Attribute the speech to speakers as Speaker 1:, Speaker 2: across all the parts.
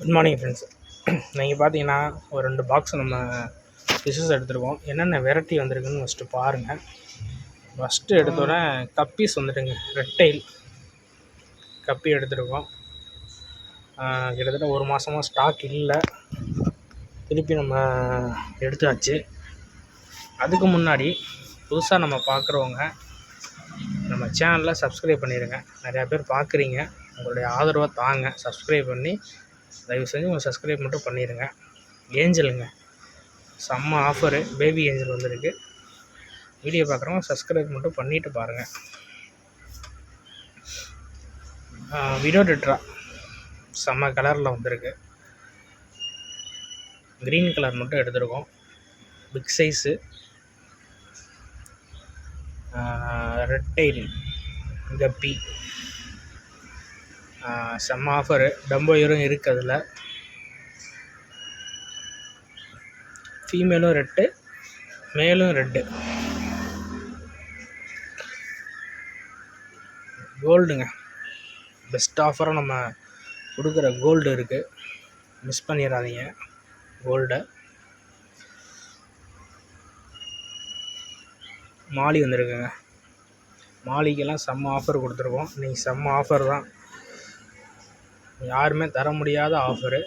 Speaker 1: Good morning friends நீங்கள் பார்த்தீங்கன்னா ஒரு ரெண்டு பாக்ஸ் நம்ம ஃபிஷ்ஷஸ் எடுத்துருக்கோம். என்னென்ன வெரைட்டி வந்திருக்குன்னு ஃபஸ்ட்டு பாருங்கள் ஃபஸ்ட்டு எடுத்தோடனே கப்பீஸ் வந்துட்டுங்க. ரெட் டெயில் கப்பி எடுத்துருக்கோம். கிட்டத்தட்ட ஒரு மாதமாக ஸ்டாக் இல்லை. திருப்பி நம்ம எடுத்தாச்சு. அதுக்கு முன்னாடி புதுசாக நம்ம பார்க்குறவங்க நம்ம சேனலில் சப்ஸ்கிரைப் பண்ணிடுங்க நிறையா பேர் பார்க்குறீங்க உங்களுடைய ஆதரவை தாங்க. சப்ஸ்கிரைப் பண்ணி தயவு செஞ்சு உங்கள் சப்ஸ்கிரைப் மட்டும் பண்ணிடுங்க. ஏஞ்சலுங்க. செம்ம ஆஃபரு பேபி ஏஞ்சல் வந்திருக்கு. வீடியோ பார்க்குறவங்க சப்ஸ்கிரைப் மட்டும் பண்ணிவிட்டு பாருங்கள் விடோ டெட்ரா செம்ம கலரில் வந்திருக்கு. க்ரீன் கலர் மட்டும் எடுத்திருக்கோம். பிக் சைஸு ரெட் டைல் கப்பி. செம்ம ஆஃபரு டம்போயரும் இருக்குது அதில். ஃபீமேலும் ரெட்டு மேலும் ரெட்டு கோல்டுங்க பெஸ்ட் ஆஃபராக நம்ம கொடுக்குற கோல்டு இருக்குது மிஸ் பண்ணிடாதீங்க கோல்டை மாலி வந்திருக்குங்க. மாலிக்கெல்லாம் செம்ம ஆஃபர் கொடுத்துருக்கோம். இன்றைக்கி செம்ம ஆஃபர் தான். யாருமே தர முடியாத ஆஃபரு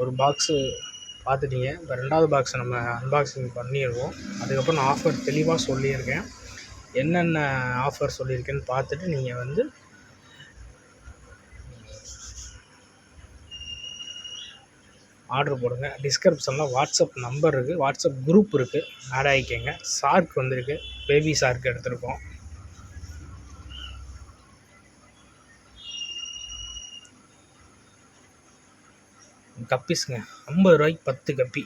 Speaker 1: ஒரு பாக்ஸு பார்த்துட்டீங்க. இப்போ ரெண்டாவது பாக்ஸ் நம்ம அன்பாக்சிங் பண்ணிடுவோம். அதுக்கப்புறம் நான் ஆஃபர் தெளிவாக சொல்லியிருக்கேன். என்னென்ன ஆஃபர் சொல்லியிருக்கேன்னு பார்த்துட்டு நீங்கள் வந்து ஆர்டர் போடுங்க. டிஸ்கிரிப்ஷனில் வாட்ஸ்அப் நம்பர் இருக்குது வாட்ஸ்அப் குரூப் இருக்குது ஆட் ஆகிக்கங்க சார்க் வந்திருக்கு. பேபி சார்க் எடுத்திருக்கோம். கப்பீஸுங்க. ஐம்பது ரூபாய்க்கு பத்து கப்பி.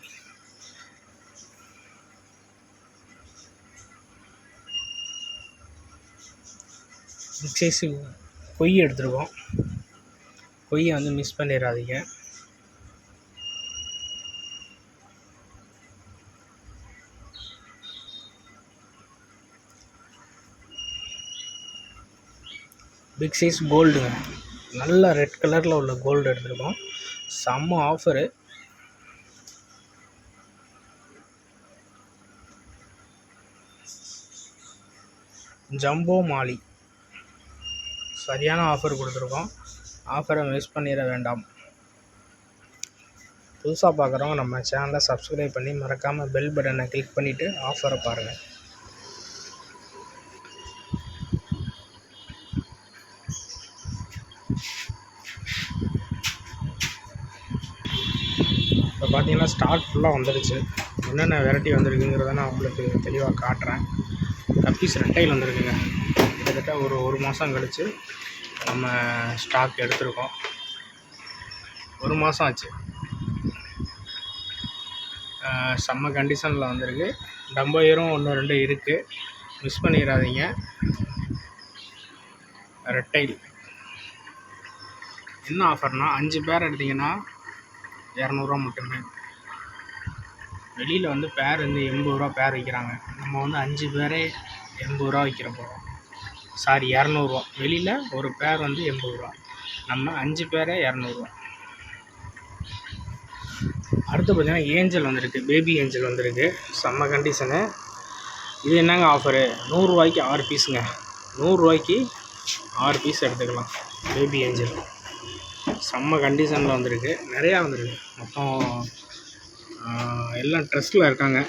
Speaker 1: பிக் சைஸு கொய் எடுத்துருக்கோம். கொய்யை வந்து மிஸ் பண்ணிடாதீங்க பிக் சைஸ் கோல்டுங்க நல்லா ரெட் கலரில் உள்ள கோல்டு எடுத்துருக்கோம். செம்ம ஆஃபரு ஜம்போ மாலி. சரியான ஆஃபர் கொடுத்துருக்கோம். ஆஃபரை மிஸ் பண்ணிட வேண்டாம். புதுசாக பார்க்குறவங்க நம்ம சேனலை சப்ஸ்கிரைப் பண்ணி மறக்காமல் பெல் பட்டனை கிளிக் பண்ணிவிட்டு ஆஃபரை பாருங்கள் இப்போ பார்த்தீங்கன்னா ஃபுல்லாக வந்துடுச்சு. என்னென்ன வெரைட்டி வந்திருக்குங்கிறத நான் உங்களுக்கு தெளிவாக காட்டுறேன். கப்பீஸ் ரெட்டையில் வந்திருக்குங்க. கிட்டத்தட்ட ஒரு ஒரு மாதம் கழித்து நம்ம ஸ்டாக் எடுத்திருக்கோம். ஒரு மாதம் ஆச்சு. செம்ம கண்டிஷனில் வந்திருக்கு. டம்பையரும் ஒன்று ரெண்டு இருக்குது மிஸ் பண்ணிடாதீங்க. ரெட்டைல் என்ன ஆஃபர்னால் அஞ்சு பேர் எடுத்தீங்கன்னா இரநூறுவா மட்டுமே. வெளியில் வந்து பேர் வந்து எண்பது ரூபா பேர் விற்கிறாங்க நம்ம வந்து அஞ்சு பேரே எண்பது ரூபா விற்கிற போகிறோம் சாரி இரநூறுவா வெளியில் ஒரு பேர் வந்து எண்பது ரூபா. நம்ம அஞ்சு பேரே இரநூறுவா அடுத்து பார்த்தீங்கன்னா ஏஞ்சல் வந்திருக்கு பேபி ஏஞ்சல் வந்திருக்கு. செம்ம கண்டிஷனு இது என்னங்க ஆஃபரு நூறுரூவாய்க்கு ஆறு பீஸுங்க நூறுரூவாய்க்கு ஆறு பீஸ் எடுத்துக்கலாம் பேபி ஏஞ்சல். செம்ம கண்டிஷனில் வந்திருக்கு. நிறையா வந்திருக்கு. மொத்தம் எல்லாம் ட்ரெஸ்ஸில் இருக்காங்க.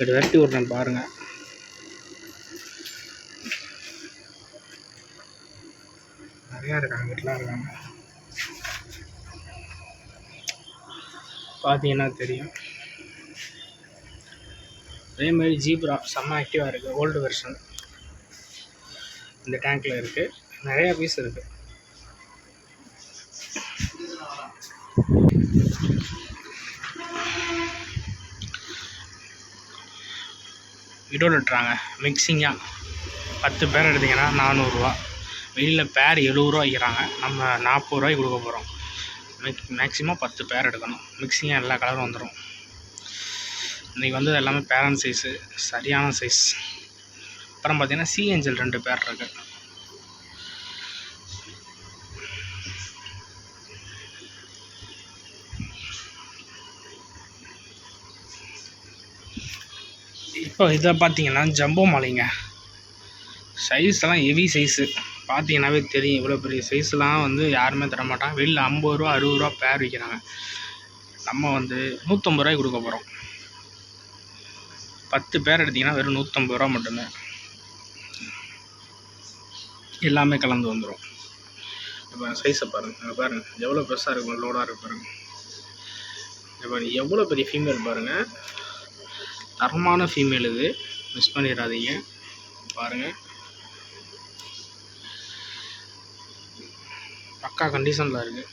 Speaker 1: இது வெரைட்டி விட்றேன் பாருங்கள் நிறையா இருக்காங்க வீட்டில் இருக்காங்க. பார்த்தீங்கன்னா தெரியும். அதே மாதிரி ஜீப்ரா செம்ம ஆக்டிவாக இருக்குது ஓல்டு வெர்ஷன் இந்த டேங்க்கில் இருக்குது நிறையா பீஸ் இருக்குது விடோலிட்றாங்க மிக்சிங்காக பத்து பேர் எடுத்திங்கன்னா நானூறுரூவா வெளியில் பேர் எழுபது ரூபா விற்கிறாங்க. நம்ம நாற்பது ரூபாய்க்கு கொடுக்க போகிறோம் மிக் மேக்ஸிமம் பத்து பேர் எடுக்கணும். மிக்சிங்காக எல்லா கலரும் வந்துடும் இன்றைக்கி வந்து எல்லாமே பேரண்ட் சைஸு சரியான சைஸ் அப்புறம் பார்த்திங்கன்னா சி ஏஞ்சல் ரெண்டு பேர் இருக்குது ஸோ இதை பார்த்தீங்கன்னா ஜம்போ மாலைங்க. சைஸ்லாம் ஹெவி சைஸு பார்த்தீங்கன்னாவே தெரியும் இவ்வளோ பெரிய சைஸ்லாம் வந்து யாருமே தர வெளியில் ஐம்பது ரூபா அறுபது ரூபா பேர் விற்கிறாங்க நம்ம வந்து நூற்றம்பது ரூபாய்க்கு கொடுக்க போகிறோம் பத்து பேர் எடுத்திங்கன்னா வெறும் நூற்றம்பது ரூபா மட்டும்தான் எல்லாமே கலந்து வந்துடும் இப்போ சைஸை பாருங்கள் பாருங்கள் எவ்வளோ பெருசாக இருக்கும்? லோடாக இருக்கு பாருங்கள் இப்போ எவ்வளோ பெரிய ஃபீமேல் பாருங்கள் தரமான ஃபீமேல் இது. மிஸ் பண்ணிடாதீங்க. பாருங்கள் பக்கா கண்டிஷனில் இருக்குது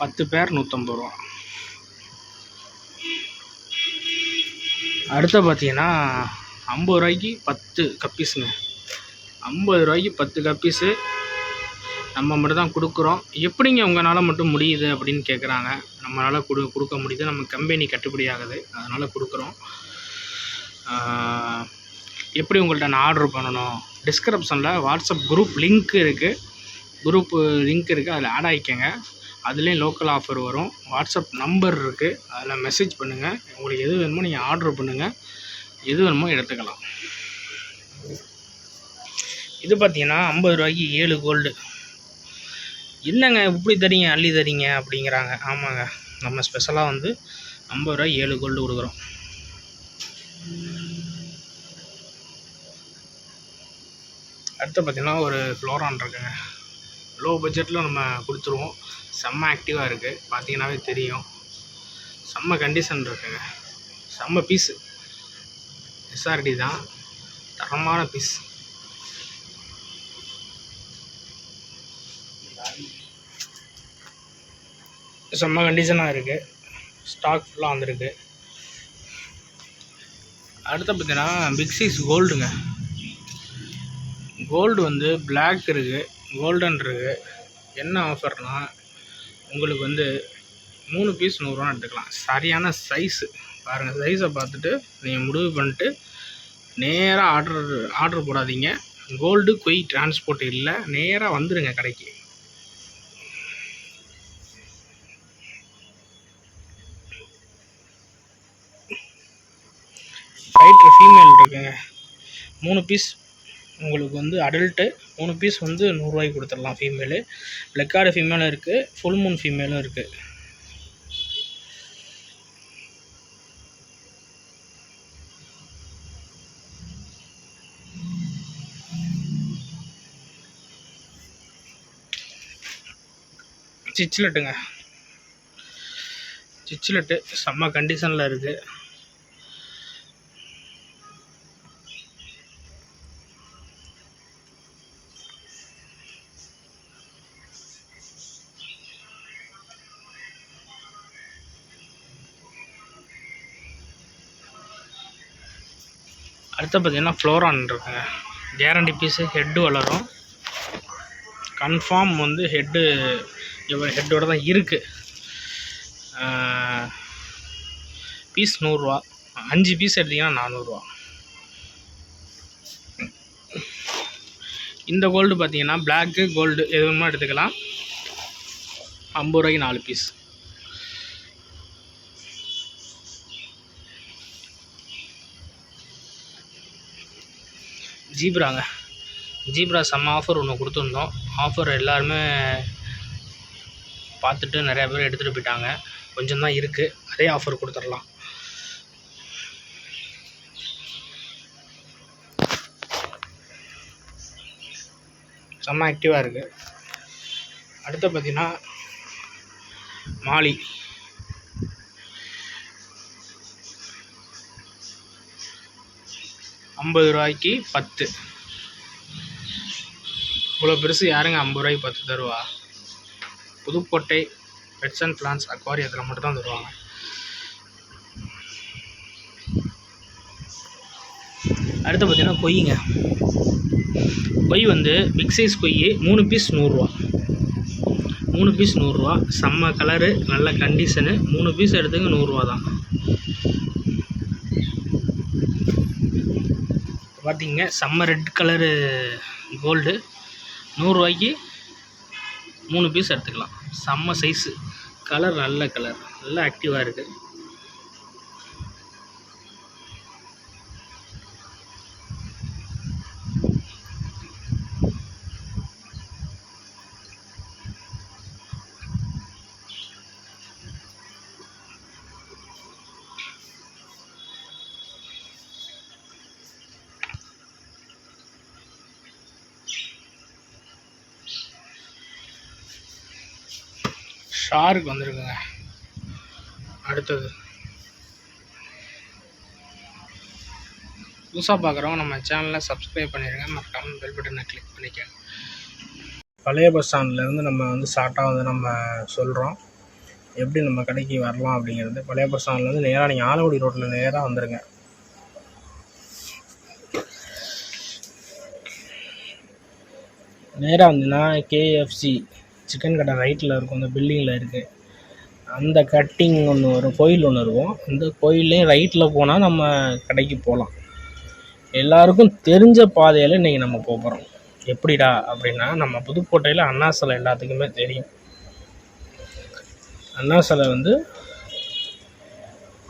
Speaker 1: பத்து பேர் நூற்றம்பது ரூபா. அடுத்து பார்த்தீங்கன்னா ஐம்பது ரூபாய்க்கு பத்து கப்பீஸுங்க ஐம்பது ரூபாய்க்கு பத்து கப்பீஸு நம்ம மட்டும் தான் கொடுக்குறோம். எப்படிங்க உங்களால் மட்டும் முடியுது அப்படின்னு கேட்குறாங்க நம்மளால் கொடு கொடுக்க முடியுது. நம்ம கம்பெனி கட்டுப்படி ஆகுது. அதனால் கொடுக்குறோம். எப்படி உங்கள்கிட்ட நான் ஆர்டர் பண்ணணும்? டிஸ்கிரிப்ஷனில் வாட்ஸ்அப் குரூப் லிங்க் இருக்குது குரூப்பு லிங்க் இருக்குது அதில் ஆட் ஆகிக்கங்க அதுலேயும் லோக்கல் ஆஃபர் வரும். வாட்ஸ்அப் நம்பர் இருக்குது அதில் மெசேஜ் பண்ணுங்கள் உங்களுக்கு எது வேணுமோ நீங்கள் ஆர்டர் பண்ணுங்கள் எது வேணுமோ எடுத்துக்கலாம். இது பார்த்தீங்கன்னா ஐம்பது ரூபாய்க்கு ஏழு கோல்டு என்னங்க இப்படி தரீங்க அள்ளி தரீங்க அப்படிங்கிறாங்க. ஆமாங்க. நம்ம ஸ்பெஷலாக வந்து ஐம்பது ரூபாய் ஏழு கோல்டு கொடுக்குறோம். அடுத்து பார்த்தீங்கன்னா ஒரு ஃப்ளோரான் இருக்குங்க. லோ பட்ஜெட்டில் நம்ம கொடுத்துருவோம். செம்ம ஆக்டிவாக இருக்குது பார்த்தீங்கன்னாவே தெரியும். செம்ம கண்டிஷன் இருக்குங்க. செம்ம பீஸு எஸ்ஆர்டி தான். தரமான பீஸ் செம்ம கண்டிஷனாக இருக்குது ஸ்டாக் ஃபுல்லாக வந்திருக்கு. அடுத்து பார்த்தீங்கன்னா பிக் சைஸ் கோல்டுங்க கோல்டு வந்து பிளாக் இருக்குது கோல்டன் இருக்குது என்ன ஆஃபர்னால் உங்களுக்கு வந்து மூணு பீஸ் நூறுரூவா எடுத்துக்கலாம். சரியான சைஸு பாருங்கள் சைஸை பார்த்துட்டு நீங்கள் முடிவு பண்ணிட்டு நேராக ஆர்டர் ஆர்டர் போடாதீங்க. கோல்டு கொய் டிரான்ஸ்போர்ட் இல்லை நேராக வந்துடுங்க கடைக்கு. ஃபீமேல் இருக்குங்க மூணு பீஸ் உங்களுக்கு வந்து அடல்ட்டு மூணு பீஸ் வந்து நூறுரூவாய்க்கு கொடுத்துடலாம் ஃபீமேலு பிளக்கார்டு ஃபீமேலும் இருக்குது ஃபுல் மூன் ஃபீமேலும் இருக்குது சிச்சிலட்டுங்க சிச்சிலட்டு செம்ம கண்டிஷனில் இருக்குது அடுத்து பார்த்தீங்கன்னா ஃப்ளோரான் இருக்குங்க. கேரண்டி பீஸு ஹெட்டு வளரும். கன்ஃபார்ம் வந்து ஹெட்டு இவ்வளோ ஹெட்டோட தான் இருக்குது பீஸ் நூறுரூவா அஞ்சு பீஸ் எடுத்தீங்கன்னா நானூறுரூவா இந்த கோல்டு பார்த்தீங்கன்னா பிளாக்கு கோல்டு எது வேணுமோ எடுத்துக்கலாம்? ஐம்பது ரூபாய்க்கு நாலு பீஸ் ஜீப்ராங்க. ஜீப்ரா செம்ம ஆஃபர் ஒன்று கொடுத்துருந்தோம். ஆஃபர் எல்லாருமே பார்த்துட்டு நிறையா பேர் எடுத்துகிட்டு போயிட்டாங்க. கொஞ்சம் தான் இருக்குது அதே ஆஃபர் கொடுத்துடலாம். செம்ம ஆக்டிவாக இருக்குது அடுத்து பார்த்திங்கன்னா மாலி. ஐம்பது ரூபாய்க்கு பத்து. இவ்வளோ பெருசு யாருங்க ஐம்பது ரூபாய்க்கு பத்து தருவா? புதுக்கோட்டை பெட்ஸ் அண்ட் பிளான்ஸ் அக்வாரியத்தில் மட்டும்தான் தருவாங்க. அடுத்து பார்த்தீங்கன்னா கொய்யுங்க. கொய் வந்து பிக் சைஸ் கொய் மூணு பீஸ் நூறுரூவா. மூணு பீஸ் நூறுரூவா. செம்ம கலரு நல்ல கண்டிஷனு மூணு பீஸ் எடுத்துங்க நூறுரூவா தான். பார்த்தீங்க செம்ம ரெட் கலரு கோல்டு நூறுரூவாய்க்கு மூணு பீஸ் எடுத்துக்கலாம். செம்ம சைஸு கலர் நல்ல கலர் நல்லா ஆக்டிவாக இருக்குது ஷாருக்கு வந்திருக்குங்க. அடுத்தது. புதுசாக பார்க்குறவங்க நம்ம சேனலை சப்ஸ்கிரைப் பண்ணிடுங்க மறக்காமல் பெல் பட்டனை கிளிக் பண்ணிக்கோங்க. பழைய பஸ் ஸ்டாண்ட்லேருந்து நம்ம வந்து ஷார்ட்டாக வந்து நம்ம சொல்கிறோம் எப்படி நம்ம கடைக்கு வரலாம் அப்படிங்கிறது. பழைய பஸ் ஸ்டாண்ட்லேருந்து நேராக நீங்கள் ஆலங்குடி ரோட்டில் நேராக வந்துடுங்க நேராக வந்துன்னா கேஎஃப்சி சிக்கன் கடை ரைட்டில் இருக்கும் அந்த பில்டிங்கில் இருக்குது அந்த கட்டிங் ஒன்று வரும் கோயில் ஒன்று இருக்கும். அந்த கோயில்லையும் ரைட்டில் போனால் நம்ம கடைக்கு போகலாம் எல்லாருக்கும் தெரிஞ்ச பாதையில் இன்றைக்கி நம்ம போகிறோம் எப்படிடா அப்படின்னா நம்ம புதுக்கோட்டையில் அண்ணா சிலை எல்லாத்துக்குமே தெரியும். அண்ணா சிலை வந்து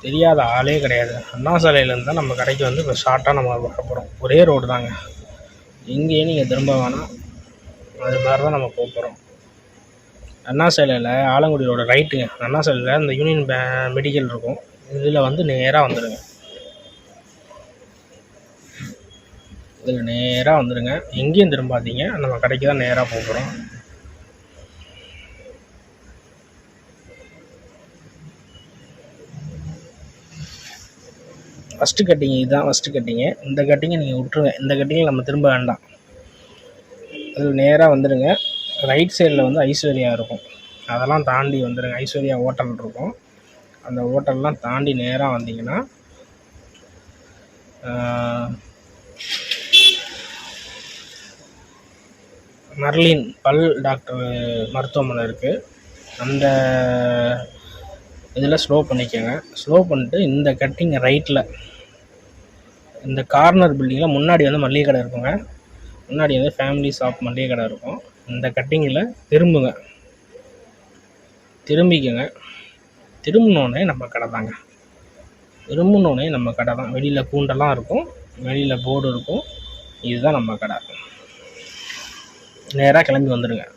Speaker 1: தெரியாத ஆளே கிடையாது. அண்ணாசலையிலேருந்து தான் நம்ம கடைக்கு வந்து இப்போ ஷார்ட்டாக நம்ம வர போகிறோம் ஒரே ரோடு தாங்க. எங்கேயும் நீங்கள் திரும்ப வேணாம் அது மாதிரி தான் நம்ம போக போகிறோம் அண்ணா சேலையில் ஆலங்குடியோட ரைட்டுங்க அண்ணா சேலையில் இந்த யூனியன் பே மெடிக்கல் இருக்கும். இதில் வந்து நேராக வந்துடுங்க இதில் நேராக வந்துடுங்க எங்கேயும் திரும்பாதீங்க. நம்ம கடைக்கு தான் நேராக போகிறோம் ஃபஸ்ட்டு கட்டிங் இதுதான் ஃபஸ்ட்டு கட்டிங்கு இந்த கட்டிங்கை நீங்கள் விட்ருங்க இந்த கட்டிங்கை நம்ம திரும்ப வேண்டாம். அதில் நேராக வந்துடுங்க ரைட் சைடில் வந்து ஐஸ்வர்யா இருக்கும். அதெல்லாம் தாண்டி வந்துடுங்க ஐஸ்வர்யா ஹோட்டல் இருக்கும். அந்த ஹோட்டல்லாம் தாண்டி நேராக வந்தீங்கன்னா மர்லின் பல் டாக்டர் மருத்துவமனை இருக்குது அந்த இதில் ஸ்லோ பண்ணிக்கோங்க. ஸ்லோ பண்ணிட்டு இந்த கட்டிங் ரைட்டில் இந்த கார்னர் பில்டிங்கில் முன்னாடி வந்து மளிகை கடை இருக்குங்க. முன்னாடி வந்து ஃபேமிலி ஷாப் மளிகை கடை இருக்கும். இந்த கட்டிங்கில் திரும்புங்க. திரும்பிக்கங்க. திரும்பினோடனே நம்ம கடை தாங்க. திரும்பினோடனே நம்ம கடை தான். வெளியில் கூண்டெல்லாம் இருக்கும். வெளியில் போர்டு இருக்கும். இதுதான் நம்ம கடை. நேராக கிளம்பி வந்துடுங்க.